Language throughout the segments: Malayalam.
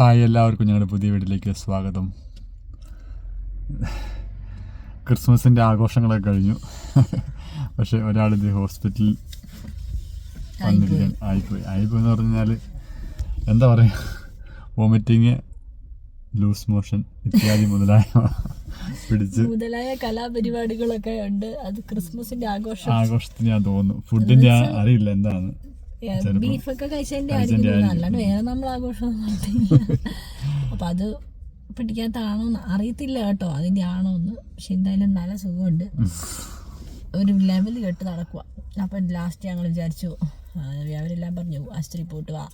ഹായ് എല്ലാവർക്കും ഞങ്ങളുടെ പുതിയ വീട്ടിലേക്ക് സ്വാഗതം. ക്രിസ്മസിന്റെ ആഘോഷങ്ങളൊക്കെ കഴിഞ്ഞു. പക്ഷെ ഒരാളിത് ഹോസ്പിറ്റലിൽ വന്നിരിക്കാൻ ആയിപ്പോയി. ആയിപ്പോയി എന്ന് പറഞ്ഞാൽ എന്താ പറയുക വോമിറ്റിങ് ലൂസ് മോഷൻ ഇത്യാദി മുതലായ പിടിച്ച് മുതലായ കലാപരിപാടികളൊക്കെ ഉണ്ട്. അത് ക്രിസ്മസിന്റെ ആഘോഷം. ആഘോഷത്തിന് ഞാൻ തോന്നുന്നു. ഫുഡിന്റെ അറിയില്ല എന്താണ് ബീഫൊക്കെ കഴിച്ചതിന്റെ ആയിരിക്കും അല്ലാണ്ട് വേറെ നമ്മൾ ആഘോഷം അപ്പൊ അത് പിടിക്കാത്താണോന്ന് അറിയത്തില്ല കേട്ടോ. അതിന്റെ ആണോന്ന്. പക്ഷെ എന്തായാലും നല്ല സുഖമുണ്ട്. ഒരു ലെവൽ കെട്ട് നടക്കുക അപ്പൊ ലാസ്റ്റ് ഞങ്ങൾ വിചാരിച്ചു അവരെല്ലാം പറഞ്ഞു ആശുപത്രി പോയിട്ട് വാ.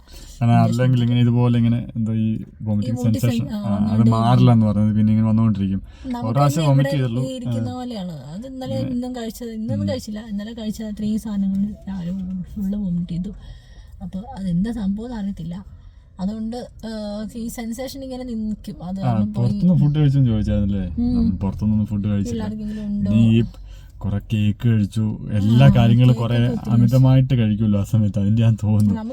അല്ലെങ്കിൽ ഇങ്ങനെ ഇതുപോലെ ഇങ്ങനെ എന്തോ ഈ വോമിറ്റിംഗ് സെൻസേഷൻ അത് മാറില്ല എന്ന് പറഞ്ഞത് പിന്നെ ഇങ്ങനെ വന്നുകൊണ്ടിരിക്കും. ഇരിക്കുന്ന പോലെയാണ്. അത് ഇന്നലെ ഇന്നും കഴിച്ചത് ഇന്നൊന്നും കഴിച്ചില്ല. ഇന്നലെ കഴിച്ച അത്രയും സാധനങ്ങൾ രാവിലെ ഫുള്ള് വോമിറ്റ് ചെയ്തു. അപ്പോൾ അതെന്താ സംഭവം അറിയത്തില്ല. അതുകൊണ്ട് ഈ സെൻസേഷൻ ഇങ്ങനെ നിൽക്കും. അത് പുറത്തുനിന്ന് ഫുഡ് കഴിച്ചെന്ന് ചോദിച്ചായിരുന്നല്ലേ? പുറത്തുനിന്ന് ഫുഡ് കഴിച്ചില്ല. നീ കുറെ കേക്ക് കഴിച്ചു. എല്ലാ കാര്യങ്ങളും കുറെ അമിതമായിട്ട് കഴിക്കുമല്ലോ ആ സമയത്ത്. അതിന്റെ ഞാൻ തോന്നുന്നു.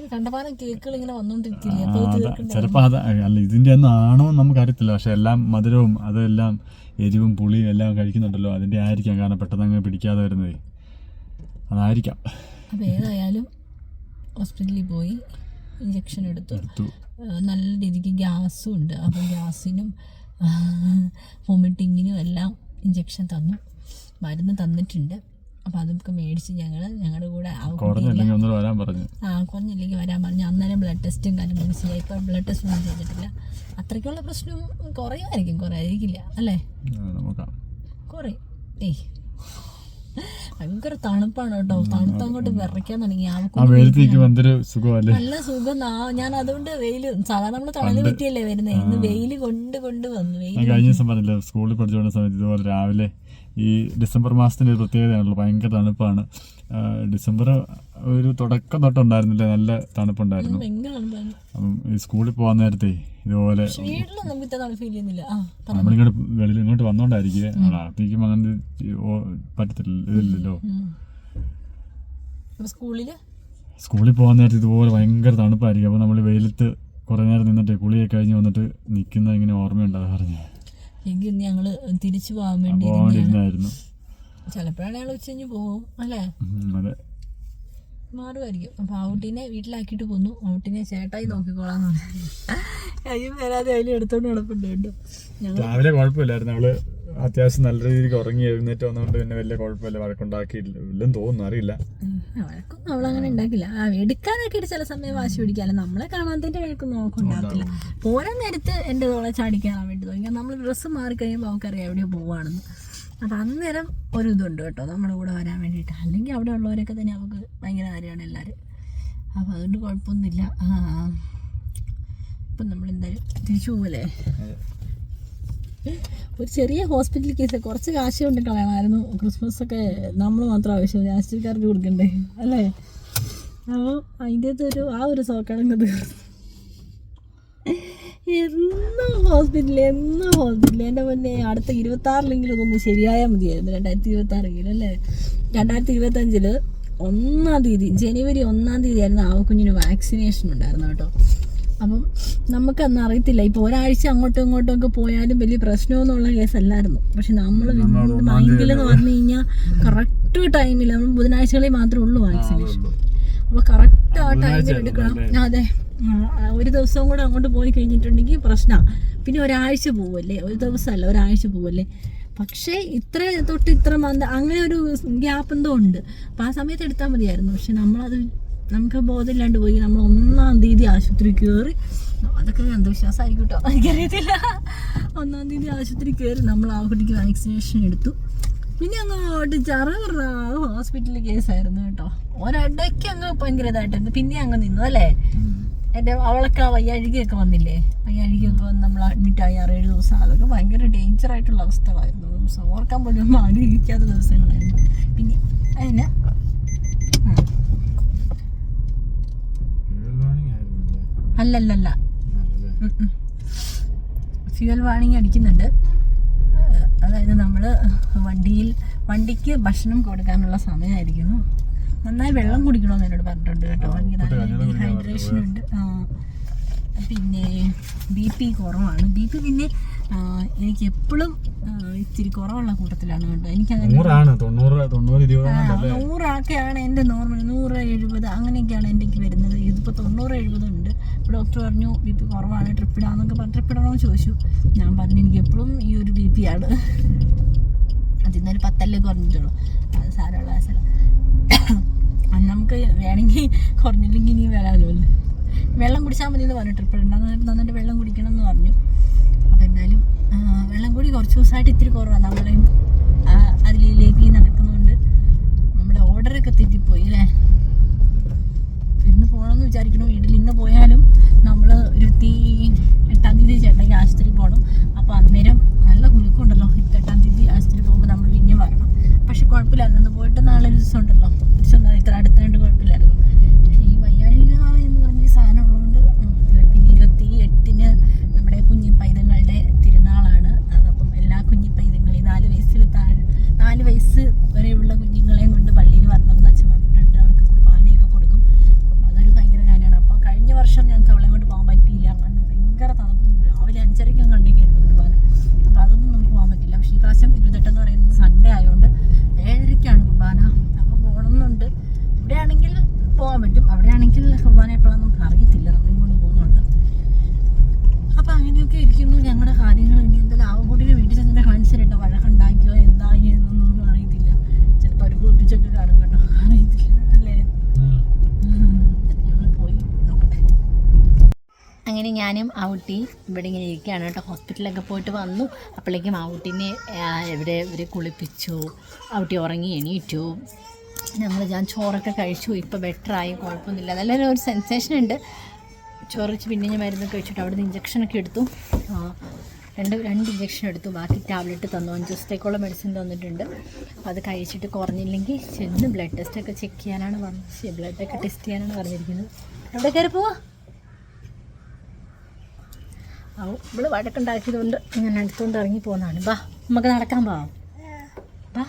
ചിലപ്പോ അത് അല്ല ഇതിന്റെ ഒന്നും ആണോ നമുക്ക് അറിയത്തില്ല പക്ഷെ എല്ലാം മധുരവും അതെല്ലാം എരിവും പുളിയും എല്ലാം കഴിക്കുന്നുണ്ടല്ലോ. അതിന്റെ ആയിരിക്കാം കാരണം പെട്ടെന്ന് അങ്ങ് പിടിക്കാതെ വരുന്നത്. അതായിരിക്കാം. ഏതായാലും ഹോസ്പിറ്റലിൽ പോയി ഇഞ്ചക്ഷൻ എടുത്തു. എടുത്തു. നല്ല രീതിക്ക് ഗ്യാസും ഉണ്ട്. അപ്പോൾ ഗ്യാസിനും വൊമിറ്റിങ്ങിനും എല്ലാം ഇഞ്ചക്ഷൻ തന്നു. മരുന്ന് തന്നിട്ടുണ്ട്. അപ്പോൾ അതൊക്കെ മേടിച്ച് ഞങ്ങൾ ഞങ്ങളുടെ കൂടെ ആ കുറഞ്ഞില്ലെങ്കിൽ വരാൻ പറഞ്ഞു. ആ കുറഞ്ഞില്ലെങ്കിൽ വരാൻ പറഞ്ഞു. അന്നേരം ബ്ലഡ് ടെസ്റ്റും കാര്യങ്ങളും ചെയ്യാം ഇപ്പം ബ്ലഡ് ടെസ്റ്റ് ഒന്നും ചെയ്തിട്ടില്ല. അത്രയ്ക്കുള്ള പ്രശ്നം കുറയുമായിരിക്കും. കുറയായിരിക്കില്ല അല്ലേ? കുറയും ഏയ്. ഭയങ്കര തണുപ്പാണ് കേട്ടോ. തണുത്ത് അങ്ങോട്ട് വിറയ്ക്കാൻ തുടങ്ങി. നല്ല സുഖം. ഞാൻ അതുകൊണ്ട് വെയിൽ സാധാരണ നമ്മൾ തണൽ പറ്റിയല്ലേ വരുന്നത് ഇന്ന് വെയിൽ കൊണ്ട് കൊണ്ട് വന്നു. വെയിൽ കഴിഞ്ഞ ദിവസം പറഞ്ഞില്ല സ്കൂളിൽ പഠിച്ചുകൊണ്ട സമയത്ത് ഇതുപോലെ രാവിലെ ഈ ഡിസംബർ മാസത്തിന്റെ ഒരു പ്രത്യേകതയാണല്ലോ ഭയങ്കര തണുപ്പാണ്. ഡിസംബർ ഒരു തുടക്കം തൊട്ടുണ്ടായിരുന്നില്ല നല്ല തണുപ്പുണ്ടായിരുന്നു. അപ്പം ഈ സ്കൂളിൽ പോകാൻ നേരത്തെ ഇതുപോലെ. നമ്മളിങ്ങോട്ട് വെളിയിൽ ഇങ്ങോട്ട് വന്നോണ്ടായിരിക്കും. അകത്തേക്കും അങ്ങനെ പറ്റത്തില്ലല്ലോ സ്കൂളിൽ പോകാൻ നേരത്തെ ഇതുപോലെ ഭയങ്കര തണുപ്പായിരിക്കും. അപ്പോൾ നമ്മൾ വെയിലത്ത് കുറേ നേരം നിന്നിട്ട് കുളിയൊക്കെ കഴിഞ്ഞ് വന്നിട്ട് നിൽക്കുന്ന ഇങ്ങനെ ഓർമ്മയുണ്ട് അത് പറഞ്ഞു. എങ്കിൽ ഇന്ന് ഞങ്ങൾ തിരിച്ചു പോകാൻ വേണ്ടി പോകാൻ വേണ്ടിയിരുന്നായിരുന്നു ചിലപ്പോഴാണ് ഞങ്ങൾ ഉച്ചഞ്ഞ് പോകും അല്ലേ? മാറുമായിരിക്കും. അപ്പൊ ഔട്ടിനെ വീട്ടിലാക്കിയിട്ട് പോന്നു. ഔട്ടിനെ ചേട്ടായി നോക്കിക്കോളാന്ന് പറഞ്ഞു. കയ്യും വരാതെ അതിൽ എടുത്തോണ്ട് നടപ്പുണ്ട് കേട്ടോ. ഞങ്ങൾ രാവിലെ കുഴപ്പമില്ലായിരുന്നു. അവൾ അത്യാവശ്യം നല്ല രീതിക്ക് ഉറങ്ങി എഴുന്നേറ്റ് വന്നതുകൊണ്ട് പിന്നെ വലിയ കുഴപ്പമില്ല. വഴക്കുണ്ടാക്കിയില്ല ഇല്ലെന്ന് തോന്നുന്നു. അറിയില്ല. വഴക്കൊന്നും അവളങ്ങനെ ഉണ്ടാക്കില്ല. ആ എടുക്കാനൊക്കെ ചില സമയം വാശി പിടിക്കാല്ലോ നമ്മളെ കാണാത്തതിന്റെ വഴക്കൊന്നും അവൾക്ക് ഉണ്ടാകത്തില്ല പോരാ നേരത്ത് എന്റെ തോളെ ചാടിക്കാൻ വേണ്ടി തോന്നി. നമ്മൾ ഡ്രസ്സ് മാറി കഴിയുമ്പോൾ അവൾക്കറിയാം എവിടെയോ പോവാണെന്ന്. അപ്പം അന്നേരം ഒരു ഇതുണ്ട് കേട്ടോ നമ്മുടെ കൂടെ വരാൻ വേണ്ടിയിട്ട്. അല്ലെങ്കിൽ അവിടെ ഉള്ളവരൊക്കെ തന്നെ അവൾക്ക് ഭയങ്കര കാര്യമാണ് എല്ലാവരും. അപ്പം അതുകൊണ്ട് കുഴപ്പമൊന്നുമില്ല. ആ ഇപ്പം നമ്മൾ എന്തായാലും തിരിച്ചു പോകല്ലേ ഒരു ചെറിയ ഹോസ്പിറ്റൽ കേസ് കുറച്ച് കാശ് കൊണ്ട് കളയണമായിരുന്നു ക്രിസ്മസ് ഒക്കെ നമ്മൾ മാത്രം ആവശ്യം രാഷ്ട്രീയക്കാർക്ക് കൊടുക്കണ്ടേ? അല്ലേ? അപ്പോൾ അതിന്റെ ഒരു ആ ഒരു സോക്കടങ്ങത് എന്നും ഹോസ്പിറ്റലിൽ എന്നും ഹോസ്പിറ്റലിൽ എന്റെ മുന്നേ അടുത്ത ഇരുപത്താറിലെങ്കിലും ഇതൊന്ന് ശരിയായാൽ മതിയായിരുന്നു. രണ്ടായിരത്തി ഇരുപത്തി ആറെങ്കിലും അല്ലേ? രണ്ടായിരത്തി ഇരുപത്തഞ്ചിൽ ഒന്നാം തീയതി ജനുവരി ഒന്നാം തീയതി ആയിരുന്നു ആ കുഞ്ഞിന് വാക്സിനേഷൻ ഉണ്ടായിരുന്നു കേട്ടോ. അപ്പം നമുക്കന്ന് അറിയത്തില്ല. ഇപ്പോൾ ഒരാഴ്ച അങ്ങോട്ടും ഇങ്ങോട്ടും ഒക്കെ പോയാലും വലിയ പ്രശ്നമൊന്നുമുള്ള കേസല്ലായിരുന്നു. പക്ഷെ നമ്മൾ മൈൻഡിൽ എന്ന് പറഞ്ഞു കഴിഞ്ഞാൽ കറക്റ്റ് ടൈമിൽ നമ്മൾ ബുധനാഴ്ചകളിൽ മാത്രമേ ഉള്ളൂ വാക്സിനേഷൻ അപ്പോൾ കറക്റ്റ് ആ ടൈമിൽ എടുക്കണം. അതെ. ഒരു ദിവസവും കൂടെ അങ്ങോട്ട് പോയി കഴിഞ്ഞിട്ടുണ്ടെങ്കിൽ പ്രശ്നമാണ് പിന്നെ ഒരാഴ്ച പോവല്ലേ? ഒരു ദിവസമല്ല ഒരാഴ്ച പോവല്ലേ? പക്ഷേ ഇത്ര തൊട്ട് ഇത്ര മന്ത് അങ്ങനെ ഒരു ഗ്യാപ്പ് എന്തോ ഉണ്ട്. അപ്പോൾ ആ സമയത്ത് എടുത്താൽ മതിയായിരുന്നു. പക്ഷെ നമ്മളത് നമുക്ക് ബോധമില്ലാണ്ട് പോയി. നമ്മൾ ഒന്നാം ആശുപത്രി കയറി അതൊക്കെ അന്ധവിശ്വാസമായിരിക്കും കേട്ടോ എനിക്കറിയത്തില്ല. ഒന്നാം തീയതി ആശുപത്രി കയറി നമ്മൾ ആ കുട്ടിക്ക് വാക്സിനേഷൻ എടുത്തു. പിന്നെ അങ്ങോട്ട് ചറ ഹോസ്പിറ്റലിൽ കേസായിരുന്നു കേട്ടോ. ഒരിടയ്ക്ക് അങ്ങ് ഭയങ്കര ഇതായിട്ടായിരുന്നു പിന്നെ അങ്ങ് നിന്നു അല്ലേ? എന്റെ അവളൊക്കെ ആ വയ്യാഴികയൊക്കെ വന്നില്ലേ? വയ്യാഴികയൊക്കെ വന്ന് നമ്മൾ അഡ്മിറ്റ് ആയി ആറേഴ് ദിവസം. അതൊക്കെ ഭയങ്കര ഡേഞ്ചർ ആയിട്ടുള്ള അവസ്ഥകളായിരുന്നു. ഓർക്കാൻ പോലും ആഗ്രഹിക്കാത്ത ദിവസങ്ങളായിരുന്നു. പിന്നെ അതിന് അല്ലല്ലല്ല. ഫ്യൂൽ വാണിംഗ് അടിക്കുന്നുണ്ട്. അതായത് നമ്മൾ വണ്ടിയിൽ വണ്ടിക്ക് ഭക്ഷണം കൊടുക്കാനുള്ള സമയമായിരിക്കുന്നു നന്നായി വെള്ളം കുടിക്കണമെന്ന് എന്നോട് പറഞ്ഞിട്ടുണ്ട് കേട്ടോ. എനിക്ക് നല്ല ഡീഹൈഡ്രേഷൻ ഉണ്ട്. പിന്നെ ബി പി കുറവാണ്. ബി പി പിന്നെ എനിക്ക് എപ്പോഴും ഇത്തിരി കുറവുള്ള കൂട്ടത്തിലാണ് കേട്ടോ. എനിക്ക് നൂറൊക്കെയാണ് എന്റെ നോർമൽ. നൂറ് എഴുപത് അങ്ങനെയൊക്കെയാണ് എന്റെ വരുന്നത്. ഇതിപ്പോൾ തൊണ്ണൂറ് എഴുപത് ഉണ്ട് ഡോക്ടർ പറഞ്ഞു ബി പി കുറവാണ് ട്രിപ്പ് ഇടാന്നൊക്കെ പറഞ്ഞു. ട്രിപ്പ് ചോദിച്ചു. ഞാൻ പറഞ്ഞു എനിക്ക് എപ്പോഴും ഈ ഒരു ബി പി ആണ്. അതിൽ നിന്നൊരു പത്തല്ലേ കുറഞ്ഞിട്ടുള്ളൂ. അത് സാരമുള്ള സാര അന്ന് നമുക്ക് വേണമെങ്കിൽ കുറഞ്ഞില്ലെങ്കിൽ ഇനി വരാമല്ലോ വെള്ളം കുടിച്ചാൽ മതി എന്ന് പറഞ്ഞു ട്രിപ്പ് ഇടണം നന്നായിട്ട് വെള്ളം കുടിക്കണം എന്ന് പറഞ്ഞു. അപ്പോൾ എന്തായാലും വെള്ളം കൂടി കുറച്ച് ദിവസമായിട്ട് ഇത്തിരി കുറവാണ് നമ്മളെയും അതിലേക്ക് നടക്കുന്നതുകൊണ്ട് നമ്മുടെ ഓർഡറൊക്കെ തെറ്റിപ്പോയി അല്ലേ? ഇന്ന് പോകണമെന്ന് വിചാരിക്കണം വീട്ടിൽ ഇന്ന് പോയാലും നമ്മൾ ഇരുപത്തി എട്ടാം തീയതി ചേട്ടയ്ക്ക് ആശുപത്രി പോകണം അപ്പോൾ അന്നേരം നല്ല കുലുക്കമുണ്ടല്ലോ ഇരുപത്തെട്ടാം തീയതി ആശുപത്രി പോകുമ്പോൾ നമ്മൾ പിന്നെ വരണം പക്ഷെ കുഴപ്പമില്ലായിരുന്നു ഇന്ന് പോയിട്ട് നാളെ ഒരു ദിവസം ഉണ്ടല്ലോ ഒരു ദിവസം ഇത്ര അടുത്തായിട്ട് കുഴപ്പമില്ലായിരുന്നു പക്ഷേ ഈ വയ്യാഴിക എന്ന് പറഞ്ഞ സാധനം ഉള്ളതുകൊണ്ട് ഉം, പിന്നെ ഇരുപത്തി എട്ടിന് നമ്മുടെ കുഞ്ഞി പൈതങ്ങളുടെ തിരുനാളാണ് അതപ്പം എല്ലാ കുഞ്ഞി പൈതങ്ങളെയും നാല് വയസ്സിൽ താഴെ നാല് വയസ്സ് വരെയുള്ള കുഞ്ഞുങ്ങളെയും കൊണ്ട് പള്ളിയിൽ വരണം എന്ന് അച്ഛൻ പറഞ്ഞിട്ടുണ്ട് അവർക്ക് കുർബാനയൊക്കെ കൊടുക്കും അപ്പം അതൊരു ഭയങ്കര കാര്യമാണ് അപ്പോൾ കഴിഞ്ഞ വർഷം ഞങ്ങൾക്ക് അവളെ കൊണ്ട് പോകാൻ പറ്റിയില്ല അങ്ങനെ ഭയങ്കര തണുപ്പും രാവിലെ അഞ്ചരയ്ക്കും കണ്ടിരിക്കുന്നു കുർബാന അപ്പോൾ അതൊന്നും നമുക്ക് പോകാൻ പറ്റില്ല പക്ഷേ ഈ പ്രാവശ്യം ഇരുപത്തെട്ടെന്ന് പറയുന്നത് സൺഡേ ആയതുകൊണ്ട് ഏഴരയ്ക്കാണ് കുർബാന അപ്പോൾ പോകണമെന്നുണ്ട് ഇവിടെയാണെങ്കിൽ പോകാൻ പറ്റും അവിടെയാണെങ്കിൽ കുർബാന എപ്പോഴാണെന്ന് നമുക്ക് അറിയത്തില്ല നമ്മളിങ്ങോട്ട് പോകുന്നുണ്ട് അപ്പൊ അങ്ങനെയൊക്കെ ഇരിക്കുന്നു ഞങ്ങളുടെ കാര്യങ്ങൾ ഇനി എന്തായാലും ആവക്കൂട്ടിന് വീട്ടിൽ ചെന്നിട്ട് കാണിച്ചിട്ടോ വഴക്കുണ്ടാക്കിയോ എന്തായി എന്നൊന്നും അറിയത്തില്ല ചിലപ്പോൾ അവർ കുളിപ്പിച്ചൊക്കെ കാണും കേട്ടോ അറിയത്തില്ല അല്ലേ ഞങ്ങൾ പോയി നോക്കട്ടെ അങ്ങനെ ഞാനും ഔട്ടി ഇവിടെ ഇങ്ങനെ ഇരിക്കുകയാണ് കേട്ടോ. ഹോസ്പിറ്റലിലൊക്കെ പോയിട്ട് വന്നു. അപ്പോഴേക്കും ഔട്ടിനെ ഇവിടെ ഇവർ കുളിപ്പിച്ചു. ഔട്ടി ഉറങ്ങി എണീറ്റു. നമ്മൾ ഞാൻ ചോറൊക്കെ കഴിച്ചു. ഇപ്പോൾ ബെറ്ററായി കുഴപ്പമൊന്നുമില്ല. നല്ലൊരു ഒരു സെൻസേഷൻ ഉണ്ട്. ചോറ് വെച്ച് പിന്നെ ഞാൻ മരുന്നൊക്കെ കഴിച്ചിട്ട് അവിടുന്ന് ഇഞ്ചക്ഷനൊക്കെ എടുത്തു. രണ്ട് രണ്ട് ഇഞ്ചക്ഷൻ എടുത്തു. ബാക്കി ടാബ്ലറ്റ് തന്നു. അഞ്ച് ദിവസത്തേക്കുള്ള മെഡിസിൻ തന്നിട്ടുണ്ട്. അപ്പോൾ അത് കഴിച്ചിട്ട് കുറഞ്ഞില്ലെങ്കിൽ ചെന്ന് ബ്ലഡ് ടെസ്റ്റൊക്കെ ചെക്ക് ചെയ്യാനാണ് പറഞ്ഞത് ബ്ലഡൊക്കെ ടെസ്റ്റ് ചെയ്യാനാണ് പറഞ്ഞിരിക്കുന്നത്. അവിടെ കയറി പോവാ. ആ ഇവിടെ വഴക്കുണ്ടാക്കിയതുകൊണ്ട് ഇങ്ങനെ അടുത്തുകൊണ്ട് ഇറങ്ങി പോകുന്നതാണ് ബാ നമുക്ക് നടക്കാൻ പോവാം. ബാ.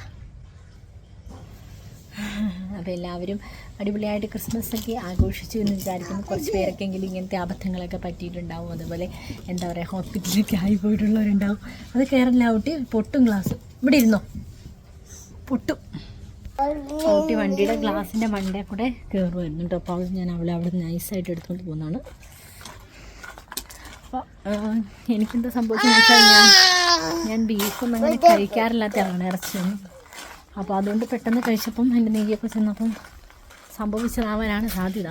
അപ്പോൾ എല്ലാവരും അടിപൊളിയായിട്ട് ക്രിസ്മസ് ഒക്കെ ആഘോഷിച്ചു എന്ന് വിചാരിക്കുന്നു. കുറച്ച് പേരൊക്കെങ്കിലും ഇങ്ങനത്തെ അബദ്ധങ്ങളൊക്കെ പറ്റിയിട്ടുണ്ടാവും. അതുപോലെ എന്താ പറയുക ഹോസ്പിറ്റലിലൊക്കെ ആയി പോയിട്ടുള്ളവരുണ്ടാവും. അത് കയറില്ല ഔട്ടി പൊട്ടും ഗ്ലാസ്. ഇവിടെ ഇരുന്നോ? പൊട്ടും. കുട്ടി വണ്ടിയുടെ ഗ്ലാസിന്റെ മണ്ടേ കൂടെ കയറുമായിരുന്നു കേട്ടോ. അപ്പോൾ ഞാൻ അവളെ അവിടെ നൈസായിട്ട് എടുത്തുകൊണ്ട് പോകുന്നതാണ് അപ്പോൾ എനിക്കെന്താ സംഭവിച്ചതെന്ന് വെച്ചാൽ ഞാൻ ഞാൻ ബീഫൊന്നും അങ്ങനെ കഴിക്കാറില്ലാത്തതാണ് ഇറച്ചിയൊന്നും അപ്പോൾ അതുകൊണ്ട് പെട്ടെന്ന് കഴിച്ചപ്പം എന്റെ നെയ്യൊക്കെ ചെന്നപ്പം സംഭവിച്ചതാവാനാണ് സാധ്യത.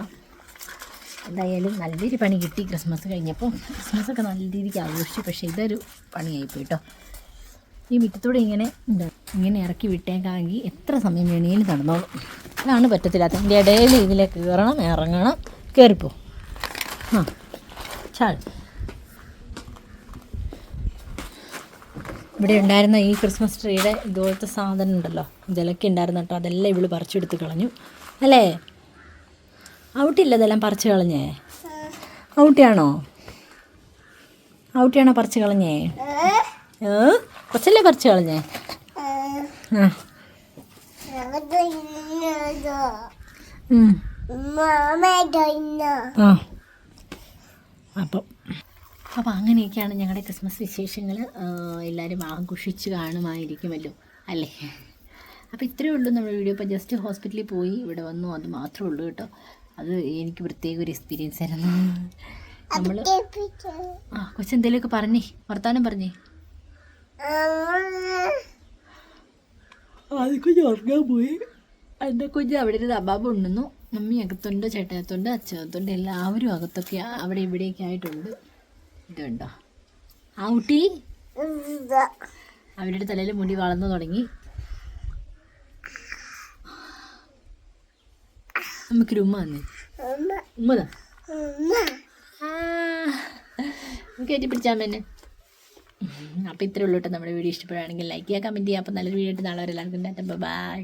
എന്തായാലും നല്ലൊരു പണി കിട്ടി ക്രിസ്മസ് കഴിഞ്ഞപ്പോൾ ക്രിസ്മസ് ഒക്കെ നല്ല രീതിക്ക് ആഘോഷിച്ചു പക്ഷേ ഇതൊരു പണിയായിപ്പോയി കേട്ടോ ഈ മുറ്റത്തൂടെ ഇങ്ങനെ എന്താ ഇങ്ങനെ ഇറക്കി വിട്ടേക്കാമെങ്കിൽ എത്ര സമയം വേണേലും നടന്നോളും. അതാണ് പറ്റത്തില്ലാത്ത. എന്റെ ഇടയിൽ ഇതിലെ കയറണം ഇറങ്ങണം കയറിപ്പോ ആ ചാൾ. ഇവിടെ ഉണ്ടായിരുന്ന ഈ ക്രിസ്മസ് ട്രീയുടെ ഇതുപോലത്തെ സാധനം ഉണ്ടല്ലോ ഇതിലൊക്കെ ഉണ്ടായിരുന്നു കേട്ടോ അതെല്ലാം ഇവൾ പറിച്ചെടുത്ത് കളഞ്ഞു അല്ലേ ഔട്ടില്ല ഇതെല്ലാം പറിച്ചു കളഞ്ഞേ ഔട്ടിയാണോ ഔട്ടിയാണോ പറിച്ചു കളഞ്ഞേ കുറച്ചല്ലേ പറിച്ചു കളഞ്ഞേ. ആ അപ്പം അപ്പോൾ അങ്ങനെയൊക്കെയാണ് ഞങ്ങളുടെ ക്രിസ്മസ് വിശേഷങ്ങൾ എല്ലാവരും ആഘോഷിച്ച് കാണുമായിരിക്കുമല്ലോ അല്ലേ? അപ്പോൾ ഇത്രയേ ഉള്ളൂ നമ്മുടെ വീഡിയോ. ഇപ്പോൾ ജസ്റ്റ് ഹോസ്പിറ്റലിൽ പോയി ഇവിടെ വന്നു അത് മാത്രമേ ഉള്ളൂ കേട്ടോ. അത് എനിക്ക് പ്രത്യേക ഒരു എക്സ്പീരിയൻസ് ആയിരുന്നു. നമ്മൾ ആ കൊച്ചെന്തേലുമൊക്കെ പറഞ്ഞേ? വർത്താനം പറഞ്ഞേ? അത് കുഞ്ഞ് ഉറങ്ങാൻ പോയി. എന്റെ കുഞ്ഞ് അവിടെ ഒരു അബാബ് ഉണ്ടെന്നു മമ്മി അകത്തുണ്ട് ചേട്ടനകത്തുണ്ട് അച്ഛനകത്തുണ്ട് എല്ലാവരും അകത്തൊക്കെ അവിടെ ഇവിടെയൊക്കെ ആയിട്ടുണ്ട്. ഇതുണ്ടോ? ആ കുട്ടി? അവരുടെ തലയിൽ മുടി വളർന്നു തുടങ്ങി. നമുക്കൊരു ഉമ്മ തന്നെ ഉമ്മതാ? ഏറ്റി പിടിച്ചാൽ തന്നെ അപ്പോൾ ഇത്രേ ഉള്ളൂ കേട്ടോ നമ്മുടെ വീഡിയോ. ഇഷ്ടപ്പെടുകയാണെങ്കിൽ ലൈക്ക് ചെയ്യുക കമന്റ് ചെയ്യുക. അപ്പോൾ നല്ലൊരു വീഡിയോ ആയിട്ട് നാളെ വരെ. എല്ലാവർക്കും ബൈ